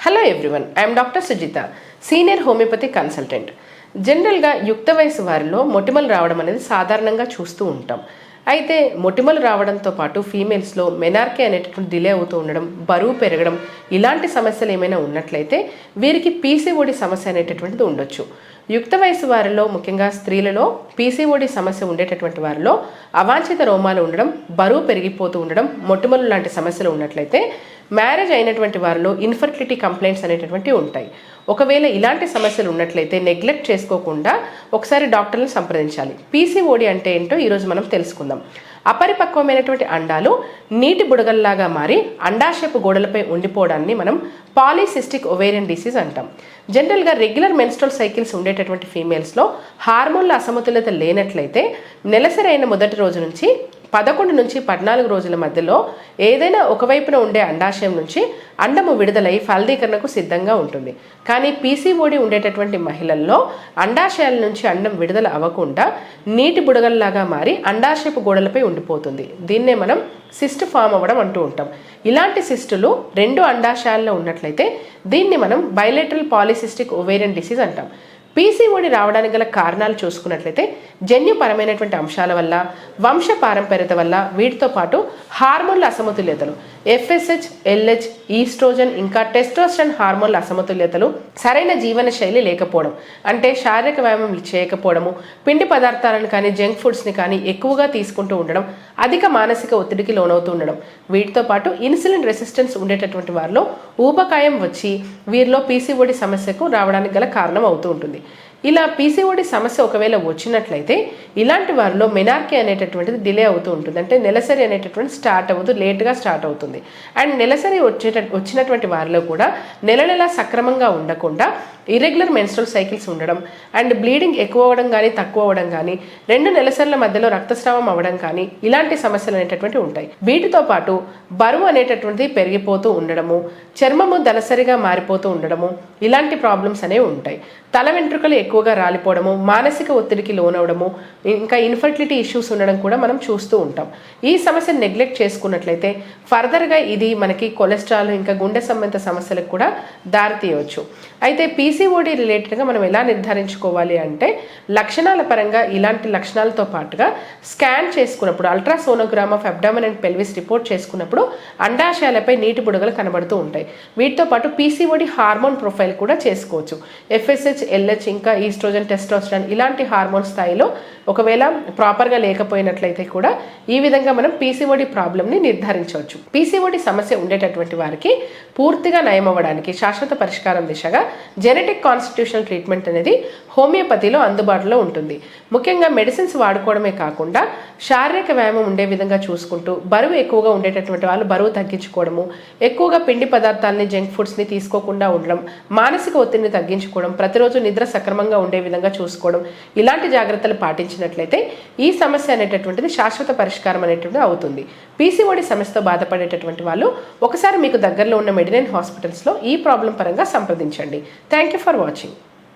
Hello everyone I'm doctor Sujitha senior homeopathy consultant జనరల్గా యుక్త వయసు వారిలో మొటిమలు రావడం అనేది సాధారణంగా చూస్తూ ఉంటాం అయితే మొటిమలు రావడంతో పాటు ఫీమేల్స్లో మెనార్కే అనేటటువంటి డిలే అవుతూ ఉండడం బరువు పెరగడం ఇలాంటి సమస్యలు ఏమైనా ఉన్నట్లయితే వీరికి పీసీఓడి సమస్య అనేటటువంటిది ఉండొచ్చు యుక్త వయసు వారిలో ముఖ్యంగా స్త్రీలలో పీసీఓడి సమస్య ఉండేటటువంటి వారిలో అవాంఛిత రోమాలు ఉండడం బరువు పెరిగిపోతూ ఉండడం మొటిమలు లాంటి సమస్యలు ఉన్నట్లయితే మ్యారేజ్ అయినటువంటి వారిలో ఇన్ఫర్టిలిటీ కంప్లైంట్స్ అనేటటువంటివి ఉంటాయి. ఒకవేళ ఇలాంటి సమస్యలు ఉన్నట్లయితే నెగ్లెక్ట్ చేసుకోకుండా ఒకసారి డాక్టర్ని సంప్రదించాలి. పీసీఓడి అంటే ఏంటో ఈరోజు మనం తెలుసుకుందాం. అపరిపక్వమైనటువంటి అండాలు నీటి బుడగల్లాగా మారి అండాశయపు గోడలపై ఉండిపోవడాన్ని మనం పాలీసిస్టిక్ ఒవేరియన్ డిసీజ్ అంటాం. జనరల్గా రెగ్యులర్ మెన్స్ట్రల్ సైకిల్స్ ఉండేటటువంటి ఫీమేల్స్లో హార్మోన్ల అసమతుల్యత లేనట్లయితే నెలసరి అయిన మొదటి రోజు నుంచి పదకొండు నుంచి పద్నాలుగు రోజుల మధ్యలో ఏదైనా ఒకవైపున ఉండే అండాశయం నుంచి అండము విడుదలై ఫలదీకరణకు సిద్ధంగా ఉంటుంది. కానీ పీసీఓడి ఉండేటటువంటి మహిళల్లో అండాశయాల నుంచి అండం విడుదల అవ్వకుండా నీటి బుడగల్లాగా మారి అండాశయపు గోడలపై ఉండిపోతుంది. దీన్నే మనం సిస్ట్ ఫామ్ అవ్వడం అంటూ ఉంటాం. ఇలాంటి సిస్టులు రెండు అండాశయాల్లో ఉన్నట్లయితే దీన్ని మనం బయలెటరల్ పాలిసిస్టిక్ ఒవేరియన్ డిసీజ్ అంటాం. పీసీఓడి రావడానికి గల కారణాలు చూసుకున్నట్లయితే జన్యుపరమైనటువంటి అంశాల వల్ల వంశ పారంపర్యత వల్ల వీటితో పాటు హార్మోన్ల అసమతుల్యతలు ఎఫ్ఎస్హెచ్ ఎల్హెచ్ ఈస్ట్రోజన్ ఇంకా టెస్టోస్టన్ హార్మోన్ల అసమతుల్యతలు సరైన జీవన శైలి లేకపోవడం అంటే శారీరక వ్యాయామం చేయకపోవడము పిండి పదార్థాలను కానీ జంక్ ఫుడ్స్ని కానీ ఎక్కువగా తీసుకుంటూ ఉండడం అధిక మానసిక ఒత్తిడికి లోనవుతూ ఉండడం. వీటితో పాటు ఇన్సులిన్ రెసిస్టెన్స్ ఉండేటటువంటి వారిలో ఊబకాయం వచ్చి వీరిలో పీసీఓడి సమస్యకు రావడానికి గల కారణం అవుతూ ఉంటుంది. ఇలా పీసీఓడి సమస్య ఒకవేళ వచ్చినట్లయితే ఇలాంటి వారిలో మెనార్కి అనేటటువంటిది డిలే అవుతూ ఉంటుంది. అంటే నెలసరి అనేటటువంటి స్టార్ట్ అవ్వదు లేట్గా స్టార్ట్ అవుతుంది. అండ్ నెలసరి వచ్చేట వచ్చినటువంటి వారిలో కూడా నెల నెల సక్రమంగా ఉండకుండా ఇరెగ్యులర్ మెన్స్ట్రల్ సైకిల్స్ ఉండడం అండ్ బ్లీడింగ్ ఎక్కువ అవ్వడం కానీ తక్కువ అవ్వడం కానీ రెండు నెలసర్ల మధ్యలో రక్తస్రావం అవ్వడం కానీ ఇలాంటి సమస్యలు అనేటటువంటి ఉంటాయి. వీటితో పాటు బరువు అనేటటువంటిది పెరిగిపోతూ ఉండడము చర్మము దలసరిగా మారిపోతూ ఉండడము ఇలాంటి ప్రాబ్లమ్స్ అనేవి ఉంటాయి. తల వెంట్రుకలు ఎక్కువగా రాలిపోవడము మానసిక ఒత్తిడికి లోనవడము ఇంకా ఇన్ఫర్టిలిటీ ఇష్యూస్ ఉండడం కూడా మనం చూస్తూ ఉంటాం. ఈ సమస్యను నెగ్లెక్ట్ చేసుకున్నట్లయితే ఫర్దర్గా ఇది మనకి కొలెస్ట్రాల్ ఇంకా గుండె సంబంధిత సమస్యలకు కూడా దారితీయవచ్చు. అయితే పీసీఓడి రిలేటెడ్గా మనం ఎలా నిర్ధారించుకోవాలి అంటే లక్షణాల పరంగా ఇలాంటి లక్షణాలతో పాటుగా స్కాన్ చేసుకున్నప్పుడు ultrasonogram of abdomen and pelvis report చేసుకున్నప్పుడు అండాశయాలపై నీటి బుడగలు కనబడుతూ ఉంటాయి. వీటితో పాటు పీసీఓడి హార్మోన్ ప్రొఫైల్ కూడా చేసుకోవచ్చు. ఎఫ్ఎస్హెచ్ ఎల్హెచ్ ఇంకా ఈస్ట్రోజన్ టెస్టోస్ట్రాన్ ఇలాంటి హార్మోన్ స్థాయిలో ఒకవేళ ప్రాపర్గా లేకపోయినట్లయితే కూడా ఈ విధంగా మనం పీసీఓడి ప్రాబ్లమ్ని నిర్ధారించవచ్చు. పీసీఓడి సమస్య ఉండేటటువంటి వారికి పూర్తిగా నయం అవ్వడానికి శాశ్వత పరిష్కారం దిశగా జెనెటిక్ కాన్స్టిట్యూషనల్ ట్రీట్మెంట్ అనేది హోమియోపతిలో అందుబాటులో ఉంటుంది. ముఖ్యంగా మెడిసిన్స్ వాడుకోవడమే కాకుండా శారీరక వ్యాయామం ఉండే విధంగా చూసుకుంటూ బరువు ఎక్కువగా ఉండేటటువంటి వాళ్ళు బరువు తగ్గించుకోవడము ఎక్కువగా పిండి పదార్థాలని జంక్ ఫుడ్స్ని తీసుకోకుండా ఉండడం మానసిక ఒత్తిడిని తగ్గించుకోవడం ప్రతిరోజు నిద్ర సక్రమంగా ఉండే విధంగా చూసుకోవడం ఇలాంటి జాగ్రత్తలు పాటించినట్లయితే ఈ సమస్య అనేటటువంటిది శాశ్వత పరిష్కారం అనేటువంటిది అవుతుంది. పీసీఓడి సమస్యతో బాధపడేటటువంటి వాళ్ళు ఒకసారి మీకు దగ్గరలో ఉన్న మెడినైన్ హాస్పిటల్స్లో ఈ ప్రాబ్లం పరంగా సంప్రదించండి. Thank you for watching.